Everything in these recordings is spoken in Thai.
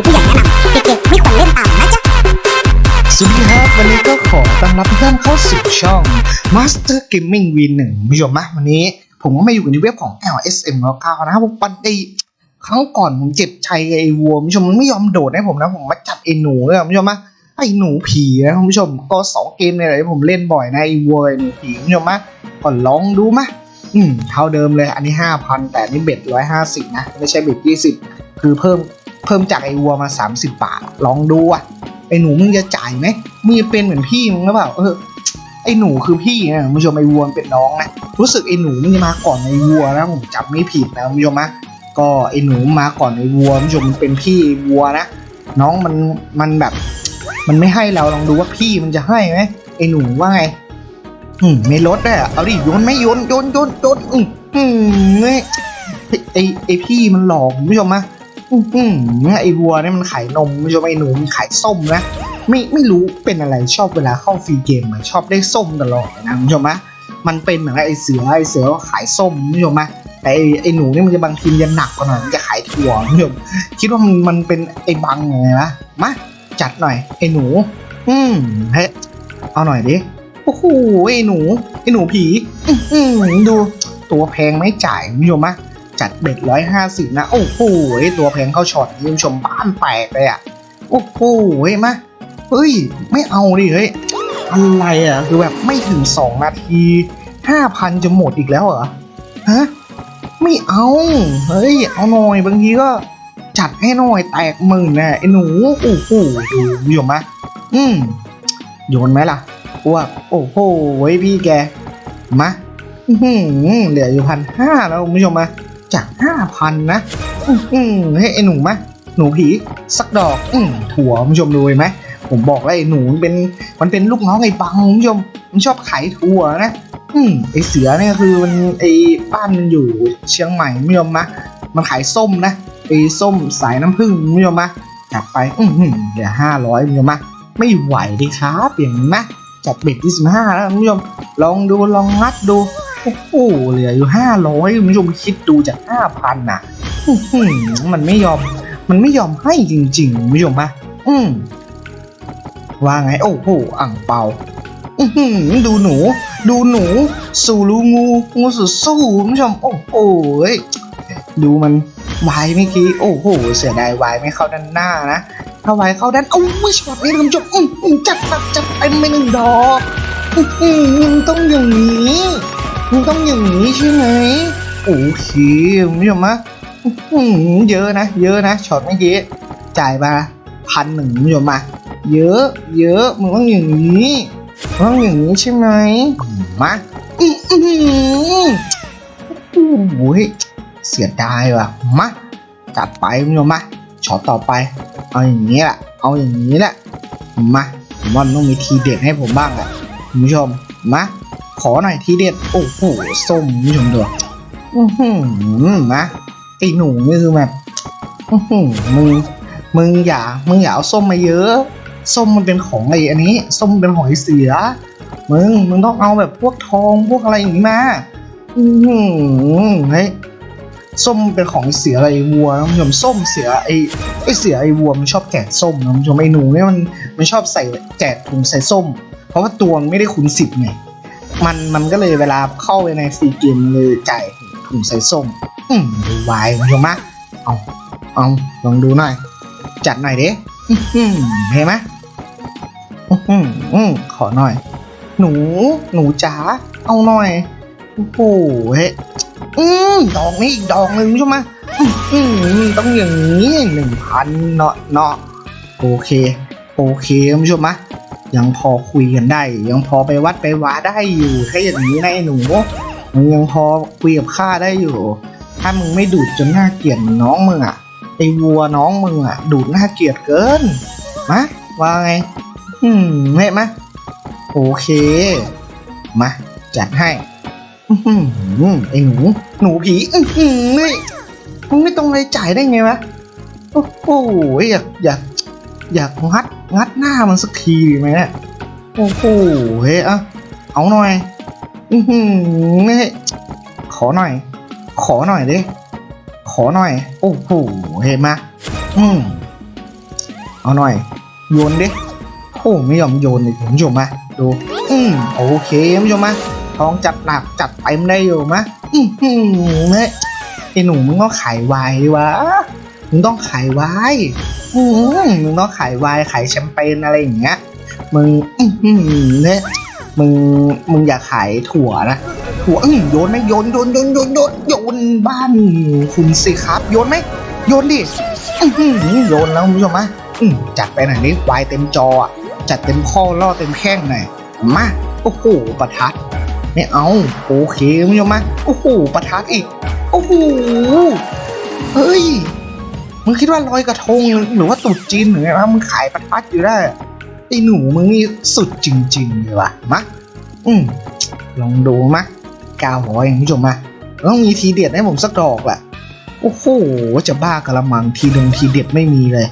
มีผู้ใหญ่แนะนำเด็กๆไม่ควรเล่นตามนะจ๊ะ สวัสดีครับ วันนี้ก็ขอต้อนรับทุกท่านเข้าสู่ช่อง Master Gaming V1 ผู้ชมนะวันนี้ผมก็มาอยู่ในเว็บของ LSM แล้วก้านะครับผมปันไอครั้งก่อนผมเจ็บใจไอ้วัวผู้ชมมันไม่ยอมโดดให้ผมนะผมมาจัดไอ้หนูเลยผู้ชมนะไอ้หนูผีนะผู้ชมก็สองเกมเนี่ยแหละที่ผมเล่นบ่อยนะไอ้วัวไอ้หนูผีผู้ชมนะก่อนลองดูมะอืมเท่าเดิมเลยอันนี้ห้าพันแต่อันนี่เบ็ดร้อยห้าสิบนะ ไม่ใช่เบ็ดยี่สิบคือเพิ่ม เพิ่มจากไอ้วัวมาสามสิบบาท ลองดูอะไอ้หนูมึงจะจ่ายไหมมึงจะเป็นเหมือนพี่มึงหรือเปล่าเออไอ้หนูคือพี่นะคุณผู้ชมไอ้วัวเป็นน้องนะรู้สึกไอ้หนูมันจะมาก่อนไอ้วัวนะผมจำไม่ผิดนะคุณผู้ชมนะก็ไอ้หนูมาก่อนไอ้วัวคุณผู้ชมมันเป็นพี่วัวนะน้องมันมันแบบ มันไม่ให้เราลองดูว่าพี่มันจะให้ไหมไอ้หนูว่าไงอืมไม่ลดได้อะเอาดิโยนไม่โยนโยนโยนโยนอืมอืมไอ้ไอ้พี่มันหลอกคุณผู้ชมนะ อืมอืมไอ้วัวเนี่ยมันขายนมไม่ใช่ไอ้หนูมันขายส้มนะไม่ไม่รู้เป็นอะไรชอบเวลาเข้าฟรีเกมอะชอบได้ส้มตลอดนะคุณผู้ชมนะมันเป็นเหมือนไอ้เสือไอ้เสือขายส้มคุณผู้ชมนะแต่ไอ้ไอ้หนูเนี่ยมันจะบางทีมันจะหนักกว่าหน่อยมันจะขายถั่วคุณผู้ชมคิดว่ามันมันเป็นไอ้บังไงนะมาจัดหน่อยไอ้หนู อืมเฮ้เอาหน่อยดิโอ้โหไอ้หนูไอ้หนูผี อื้อหือดูตัวแพงไม่จ่ายคุณผู้ชมนะ จัดเบ็ดร้อยห้าสิบนะ โอ้โหตัวแพงเข้าช็อตคุณผู้ชมบ้านแตกเลยอะ โอ้โหเฮ้ยมาเฮ้ย ไม่เอาดิเฮ้ย อะไรอะ คือแบบไม่ถึงสองนาทีห้าพันจะหมดอีกแล้วเหรอ ฮะ ไม่เอา เฮ้ย เอาหน่อยบางทีก็จัดให้หน่อยแตกหมื่นนะไอ้หนูโอ้โหดูคุณผู้ชมมาอืมโยนไหมล่ะพวกโอ้โหเว้พี่แก มาเหลืออยู่พันห้าแล้วคุณผู้ชมมา จากห้าพันนะ อืมให้ไอ้หนูไหมหนูผีสักดอก อืมถั่วคุณผู้ชมดูเห็นไหมผมบอกแล้วไอ้หนูมันเป็นมันเป็นลูกน้องไอ้บังคุณผู้ชมมันชอบขายถั่วนะ อืมไอ้เสือเนี่ยคือมันไอ้บ้านมันอยู่เชียงใหม่คุณผู้ชมมะมันขายส้มนะไอ้ส้มสายน้ำผึ้งคุณผู้ชมมะจัดไป อืมเดี๋ยวห้าร้อยคุณผู้ชมมะไม่ไหวดิครับอย่างนี้นะจัดเบ็ดที่สิบห้าแล้วคุณผู้ชมลองดูลองงัดดู โอ้โหเหลืออยู่ห้าร้อยคุณผู้ชมคิดดูจากห้าพันน่ะมันไม่ยอม มันไม่ยอมให้จริงๆคุณผู้ชมปะอืมว่าไง โอ้โหอ่างเปาดูหนู ดูหนู สู่รูงู งูสุดสู้คุณผู้ชม โอ้โหดูมันวายเมื่อกี้ โอ้โห เสียดายวายไม่เข้าด้านหน้านะ ถ้าวายเข้าด้านโอ้ยช็อตนี้คุณผู้ชมจัดหนักจัดเต็มไปหนึ่งดอกมันต้องอย่างนี้ มันต้องอย่างนี้ใช่ไหมโอเคคุณผู้ชมนะอื้อหือเยอะนะ เยอะนะช็อตเมื่อกี้จ่ายมาพันหนึ่งคุณผู้ชมมาเยอะ เยอะมันต้องอย่างนี้มันต้องอย่างนี้ใช่ไหมมาอื้อหือโอ้โหเสียดายว่ะมาจัดไปคุณผู้ชมมาช็อตต่อไป เอาอย่างนี้แหละเอาอย่างนี้แหละมาผมว่ามันต้องมีทีเด็ดให้ผมบ้างแหละคุณผู้ชมมา ขอหน่อยทีเด็ด โอ้โหส้มคุณผู้ชมดูอือหือมาไอหนูนี่คือแบบอือหือมึงมึงอย่ามึงอย่าเอาส้มมาเยอะ ส้มมันเป็นของไออันนี้ ส้มเป็นของไอเสือมึงมึงต้องเอาแบบพวกทองพวกอะไรอย่างนี้มาอือหือเฮ้ยส้มเป็นของเสืออะไรวัวนะคุณผู้ชมส้มเสือไอไอเสือไอวัวมันชอบแกะส้มนะคุณผู้ชมไอหนูเนี่ยมันมันชอบใส่แกะถุงใส่ส้ม เพราะว่าตัวมันไม่ได้คูณสิบไง มันมันก็เลยเวลาเข้าไปในฟรีเกมเลยจ่ายถุงใส่ส้ม อืมดูวายคุณผู้ชมมะเอาเอาลองดูหน่อย จัดหน่อยเด้เห็นไหมอื้อหืออืมขอหน่อย หนู หนูจ๋าเอาหน่อยโอ้โหเฮ้ยอืมดอกนี้อีกดอกหนึ่งคุณผู้ชมมอืมต้องอย่างนี้หนึ่งพันเนาะเนาะโอเค โอเคคุณผู้ชมมะ ยังพอคุยกันได้ ยังพอไปวัดไปวาได้อยู่ถ้าอย่างนี้นะไอ้หนูมึงยังพอคุยกับข้าได้อยู่ ถ้ามึงไม่ดูดจนน่าเกลียดน้องมึงอะไอวัวน้องมึงอะ ดูดน่าเกลียดเกินมาว่าไงอืมเห็นไหมโอเคมาจัดให้อื้อหือไอ้หนู หนูผีอื้อหือนี่มึงไม่ต้องเลยจ่ายได้ไงวะโอ้โหอยากอยากอยากงัด งัดหน้ามันสักทีดีไหมเนี่ยโอ้โหเฮ้ยอะเอาหน่อย อือหือนี่ขอหน่อย ขอหน่อยดิ ขอหน่อย โอ้โหเห็นไหมอืมเอาหน่อย โยนดิโอ้ไม่ยอมโยนเลยคุณผู้ชมมาดู อืมโอเคคุณผู้ชมมาท้องจัดหนักจัดเต็มได้อยู่มะอืมอืมเฮ้ยไอ้หนูมึงต้องขายไวน์วะ มึงต้องขายไวน์มึงต้องขายไวน์ขายแชมเปญอะไรอย่างเงี้ย มึงเนี่ยมึง มึงอย่าขายถั่วนะ ถั่วอืมโยนไหมโยนโยนโยนโยนโยนโยนบ้านคุณสิครับ โยนไหมโยนดิอือโยนแล้วคุณผู้ชมมะอืมจัดไปหน่อยนี้วายเต็มจออะจัดเต็มข้อล่อเต็มแข้งหน่อย มา โอ้โห ประทัดไม่เอา โอเคคุณผู้ชมมาโอ้โห ประทัดอีก โอ้โห เฮ้ย มึงคิดว่าลอยกระทงหรือว่าตรุษจีนหรือไงวะมึงขายประทัดอยู่ได้ไอ้หนูมึงนี่สุดจริงๆเลยว่ะมะอืมลองดูมะก้าร้อยคุณผู้ชมมาต้องมีทีเด็ดให้ผมสักดอกแหละโอ้โหจะบ้ากระมังทีดงทีเด็ดไม่มีเลย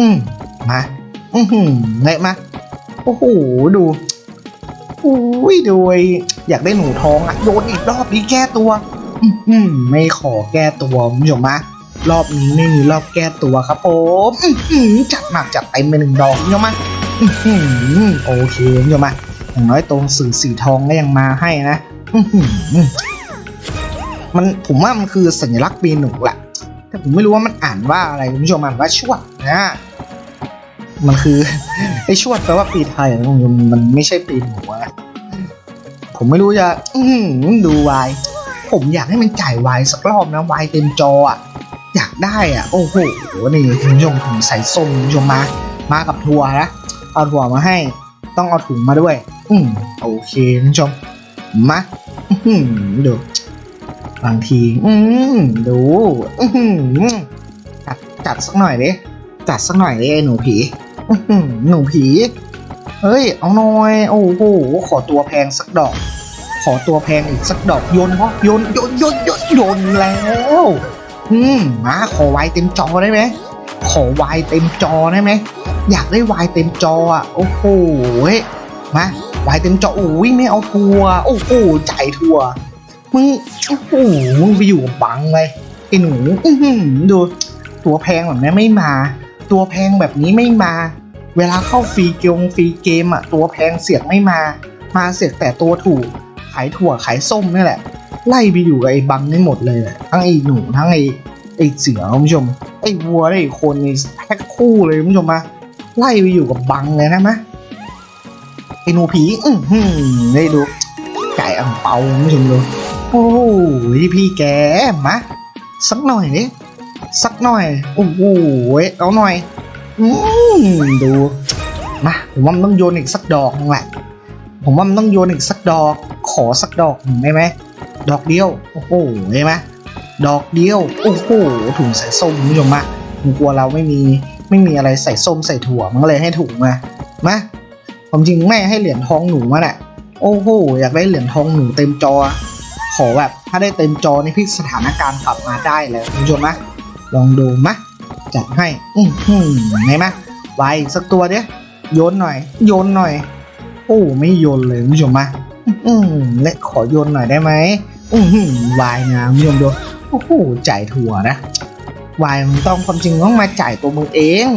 อืมมาอือหือเละมาโอ้โหดูอุ้ยดยอยากได้หนูทองอะโยนอีกรอบนี้แก้ตัว อื้อหือไม่ขอแก้ตัวคุณผู้ชมมา รอบนี้ไม่มีรอบแก้ตัวครับผมจัดหนักจัดเต็มไปหนึ่งดอกคุณผู้ชมาโอเคคุณผู้ชมาอย่างน้อยตรงสื่อสีทองก็ยังมาให้นะมันผมว่ามันคือสัญลักษณ์ปีหนูแหละแต่ผมไม่รู้ว่ามันอ่านว่าอะไรคุณผู้ชมอ่านว่าชวดนะมันคือไอ้ชวดแปลว่าปีไทยคุณผู้ชมมันไม่ใช่ปีหนูนะผมไม่รู้จะดูวายผมอยากให้มันจ่ายวายสักรอบนะวายเต็มจออะ อยากได้อะ โอ้โหนี่คุณผู้ชมถุงใส่ส้มคุณผู้ชมมา มากับทัวร์นะเอาถั่วมาให้ ต้องเอาถุงมาด้วย อืมโอเคคุณผู้ชมมาอื้อหือดูบางที อืมดูอือหือจัดจัดสักหน่อยดิจัดสักหน่อยดิไอ้หนูผีอื้อหือหนูผี เฮ้ย เอาหน่อย โอ้โหขอตัวแพงสักดอก ขอตัวแพงอีกสักดอกโยนเพราะโยนโยนโยนโยนโยนแล้ว อืมมาขอวายเต็มจอได้ไหมขอวายเต็มจอได้ไหมอยากได้วายเต็มจออะโอ้โห้มาวายเต็มจอโอ้ยไม่เอาทัวร์โอ้โหจ่ายทัวร์มึงโอ้โหมึงไปอยู่กับบังเลยไอ้หนูอืดูตัวแพงแบบนี้ไม่มา ตัวแพงแบบนี้ไม่มา เวลาเข้าฟรีเกมฟรีเกมอะตัวแพงเสียกไม่มา มาเสียกแต่ตัวถูกขายถั่วขายส้มนี่แหละ ไล่ไปอยู่กับไอ้บังนี่หมดเลยแหละทั้งไอ้หนูทั้งไอ้ไอ้เสือคุณผู้ชม ไอ้วัวไอ้คนนี่แพ็คคู่เลยคุณผู้ชมมาไล่ไปอยู่กับบังเลยนะมะไอ้หนูผี อื้อหือได้ดูไก่อ่างเปาคุณผู้ชมดูโอ้โหพี่แกมาสักหน่อยดิสักหน่อยโอ้โหเอาหน่อยอืมดูมาผมว่ามันต้องโยนอีกสักดอกนึงแหละผมว่ามันต้องโยนอีกสักดอก ขอสักดอกหนึ่งได้ไหม ดอกเดียว โอ้โหเห็นไหมดอกเดียว โอ้โหถุงใส่ส้มคุณผู้ชมมาผมกลัวเราไม่มีไม่มีอะไรใส่ส้มใส่ถั่วมันก็เลยให้ถุงมามาผมจริงแม่ให้เหรียญทองหนูมาแหละโอ้โหอยากได้เหรียญทองหนูเต็มจอ ขอแบบถ้าได้เต็มจอนี่พลิกสถานการณ์กลับมาได้เลยคุณผู้ชมนะลองดูมะจัดให้ อือหือไหนมะไวสักตัวเดียโยนหน่อย โยนหน่อย โอ้ไม่โยนเลยคุณผู้ชมมาอืมเล็กขอโยนหน่อยได้ไหม อือหือวายนะคุณผู้ชมดูโอ้โหจ่ายถั่วนะวายมันต้องความจริงต้องมาจ่ายตัวมึงเอง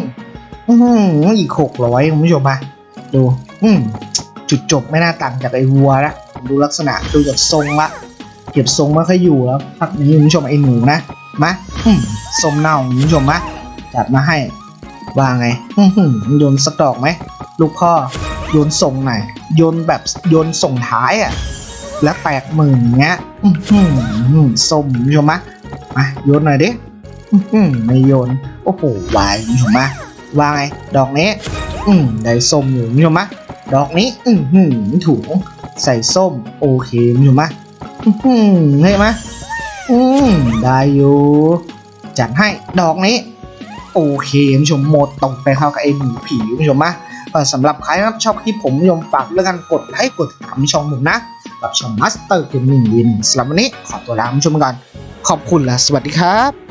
อือหืออีกหกร้อยคุณผู้ชมมาดู อืมจุดจบไม่น่าต่างจากไอ้วัวนะดูลักษณะดูจากทรงละเก็บทรงไม่ค่อยอยู่แล้วพักนี้คุณผู้ชมไอ้หนูนะมาอืมสมเน่าคุณผู้ชมมาจัดมาให้ว่าไงอื้อหือโยนสักดอกไหมลูกพ่อโยนส่งหน่อยโยนแบบโยนส่งท้ายอะ แล้วแตกหมื่นเงี้ยอื้อหือส้มคุณผู้ชมมะมาโยนหน่อยดิอื้อหือไม่โยน โอ้โหวายชมมะว่าไงดอกนี้อืมได้ส้มอยู่คุณผู้ชมมะดอกนี้ อือหือถุงใส่ส้ม โอเคคุณผู้ชมมะอื้อหือเห็นไหมอืมได้อยู่จัดให้ดอกนี้โอเคคุณผู้ชมหมดตรงไปเข้ากับไอ้หมูผีคุณผู้ชมมาก็สำหรับใครครับชอบคลิปผมคุณผู้ชมฝากเรื่องการกดไลค์กดติดตามช่องผมนะ กับช่อง Master Gaming Win สำหรับวันนี้ขอตัวลาคุณผู้ชมก่อน ขอบคุณและสวัสดีครับ